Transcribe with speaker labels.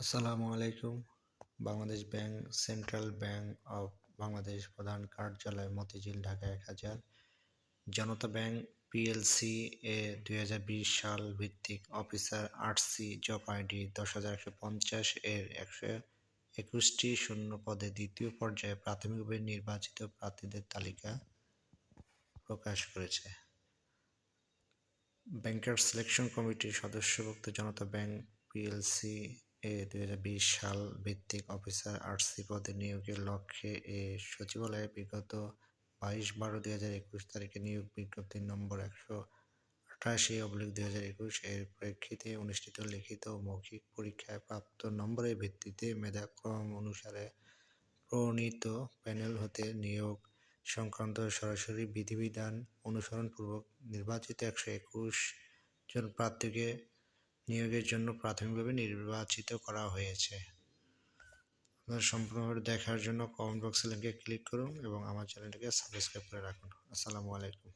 Speaker 1: আসসালামু আলাইকুম। Bangladesh bank, central bank of Bangladesh প্রধান কার্যালয়, মতিঝিল, ঢাকা এক হাজার। জনতা ব্যাংক পিএলসি এ দুই হাজার বিশ সাল ভিত্তিক অফিসার আটসি জব আইডি দশ হাজার একশো পঞ্চাশ এর একশো একুশটি শূন্য পদে দ্বিতীয় পর্যায়ে প্রাথমিকভাবে নির্বাচিত প্রার্থীদের তালিকা প্রকাশ করেছে। ব্যাংকার সিলেকশন কমিটির সদস্যভুক্ত জনতা ব্যাংক পিএলসি দুই হাজার বিশ সাল ভিত্তিক অফিসার আরসি পদে নিয়োগের লক্ষ্যে এ সচিবালয়ে বিগত বাইশ বারো দুই হাজার একুশ তারিখে নিয়োগ বিজ্ঞপ্তি নম্বর একশো আঠাশি অবলিক দুই হাজার একুশ এর প্রেক্ষিতে অনুষ্ঠিত লিখিত মৌখিক পরীক্ষায় প্রাপ্ত নম্বরের ভিত্তিতে মেধাক্রম অনুসারে প্রণীত প্যানেল হতে নিয়োগ সংক্রান্ত সরাসরি বিধিবিধান অনুসরণপূর্বক নির্বাচিত একশো একুশ জন প্রার্থীকে নিয়োগের জন্য প্রাথমিকভাবে নির্বাচিত করা হয়েছে। আপনার সম্পূর্ণভাবে দেখার জন্য কমেন্ট বক্সে লিঙ্কে ক্লিক করুন এবং আমার চ্যানেলটিকে সাবস্ক্রাইব করে রাখুন। আসসালামু আলাইকুম।